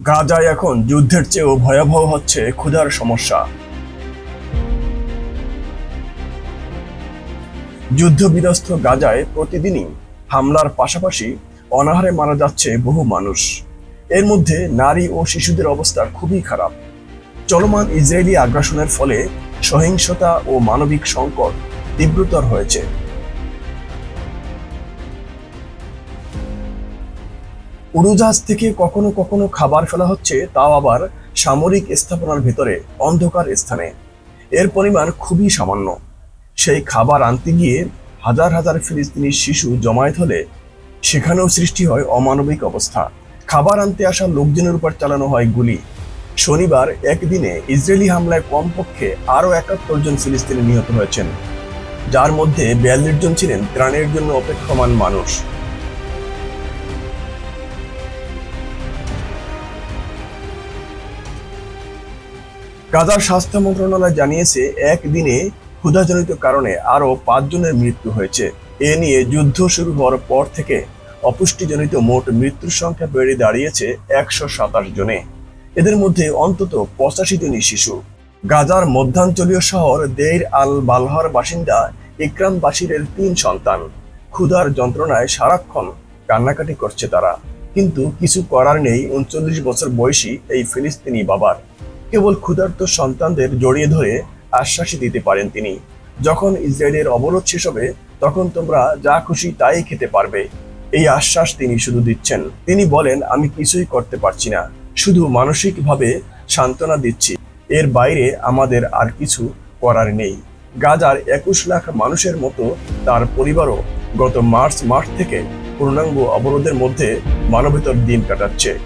গাজায় এখন যুদ্ধের চেয়েও ভয়াবহ হচ্ছে ক্ষুধার সমস্যা। যুদ্ধ বিধ্বস্ত গাজায় প্রতিদিনই হামলার পাশাপাশি অনাহারে মারা যাচ্ছে বহু মানুষ। এর মধ্যে নারী ও শিশুদের অবস্থা খুবই খারাপ। চলমান ইসরায়েলি আগ্রাসনের ফলে সহিংসতা ও মানবিক সংকট তীব্রতর হয়েছে। উড়োজাহাজ থেকে কখনো কখনো খাবার ফেলা হচ্ছে, তাও আবার সামরিক স্থাপনার ভেতরে অন্ধকার স্থানে। এর পরিমাণ খুবই সামান্য। সেই খাবার আনতে গিয়ে হাজার হাজার ফিলিস্তিনি শিশু জমায়েত হলে সেখানেও সৃষ্টি হয় অমানবিক অবস্থা। খাবার আনতে আসা লোকজনের উপর চালানো হয় গুলি। শনিবার একদিনে ইসরায়েলি হামলায় কমপক্ষে আরও একাত্তর জন ফিলিস্তিনি নিহত হয়েছেন। যার মধ্যে বিয়াল্লিশ জন ছিলেন ত্রাণের জন্য অপেক্ষমান মানুষ। গাজার স্বাস্থ্য মন্ত্রণালয় জানিয়েছে, একদিনে ক্ষুধাজনিত কারণে আরও পাঁচজনের মৃত্যু হয়েছে। এ নিয়ে যুদ্ধ শুরু হওয়ার পর থেকে অপুষ্টিজনিত মোট মৃত্যুর সংখ্যা বেড়ে দাঁড়িয়েছে একশো সাতাশ জনে। এদের মধ্যে অন্তত পঁচাশি জনই শিশু। গাজার মধ্যাঞ্চলীয় শহর দেইর আল বালহার বাসিন্দা ইকরাম বাশিরের তিন সন্তান। ক্ষুধার যন্ত্রণায় সারাক্ষণ কান্নাকাটি করছে তারা। কিন্তু কিছু করার নেই, উনচল্লিশ বছর বয়সী এই ফিলিস্তিনি বাবার। কেবল ক্ষুধার্ত সন্তানদের জড়িয়ে ধরে আশ্বাসই দিতে পারেন তিনি। যখন ইসরায়েলের অবরোধ শেষ হবে, তখন তোমরা যা খুশি তাই খেতে পারবে। এই আশ্বাস তিনি শুধু দিচ্ছেন। তিনি বলেন, আমি কিছুই করতে পারছি না। শুধু মানসিকভাবে সান্ত্বনা দিচ্ছি। এর বাইরে আমাদের আর কিছু করার নেই। গাজার একুশ লাখ মানুষের মতো তার পরিবারও গত মার্চ মাস থেকে পূর্ণাঙ্গ অবরোধের মধ্যে মানবেতর দিন কাটাচ্ছে।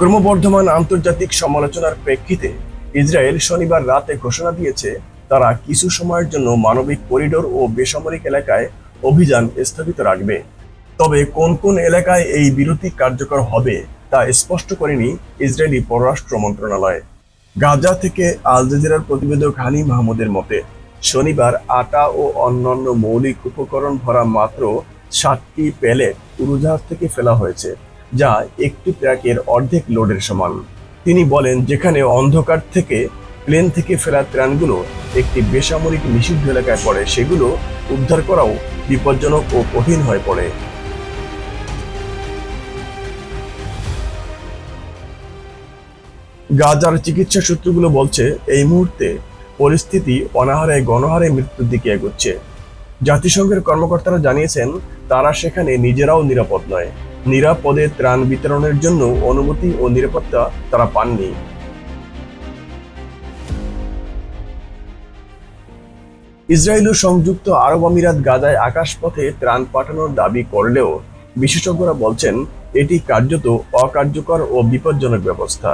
ক্রমবর্ধমান আন্তর্জাতিক সমালোচনার প্রেক্ষিতে ইসরায়েল শনিবার রাতে ঘোষণা দিয়েছে, তারা কিছু সময়ের জন্য মানবিক করিডোর ও বেসামরিক এলাকায় অভিযান স্থগিত রাখবে। তবে কোন কোন এলাকায় এই বিরতি কার্যকর হবে তা স্পষ্ট করেনি ইসরায়েলি পররাষ্ট্র মন্ত্রণালয়। গাজা থেকে আল জাজিরার প্রতিবেদক হানি মাহমুদের মতে, শনিবার আটা ও অন্যান্য মৌলিক উপকরণ ভরা মাত্র ষাটটি প্যালেট উড়োজাহাজ থেকে ফেলা হয়েছে। যা একটি ট্রাকের অর্ধেক লোডের সমান। তিনি বলেন, যেখানে অন্ধকার থেকে প্লেন থেকে ফেরা ত্রাণগুলো একটি বেসামরিক নিষিদ্ধ এলাকায় পড়ে, সেগুলো উদ্ধার করাও বিপজ্জনক ও কঠিন হয়ে পড়ে। গাজার চিকিৎসা সূত্রগুলো বলছে, এই মুহূর্তে পরিস্থিতি অনাহারে গণহারে মৃত্যুর দিকে এগোচ্ছে। জাতিসংঘের কর্মকর্তারা জানিয়েছেন, তারা সেখানে নিজেরাও নিরাপদ নয়। নিরাপদে ত্রাণ বিতরণের জন্য অনুমতি ও নিরাপত্তা তারা পাননি। ইসরায়েল ও সংযুক্ত আরব আমিরাত গাজায় আকাশপথে ত্রাণ পাঠানোর দাবি করলেও বিশেষজ্ঞরা বলছেন, এটি কার্যত অকার্যকর ও বিপজ্জনক ব্যবস্থা।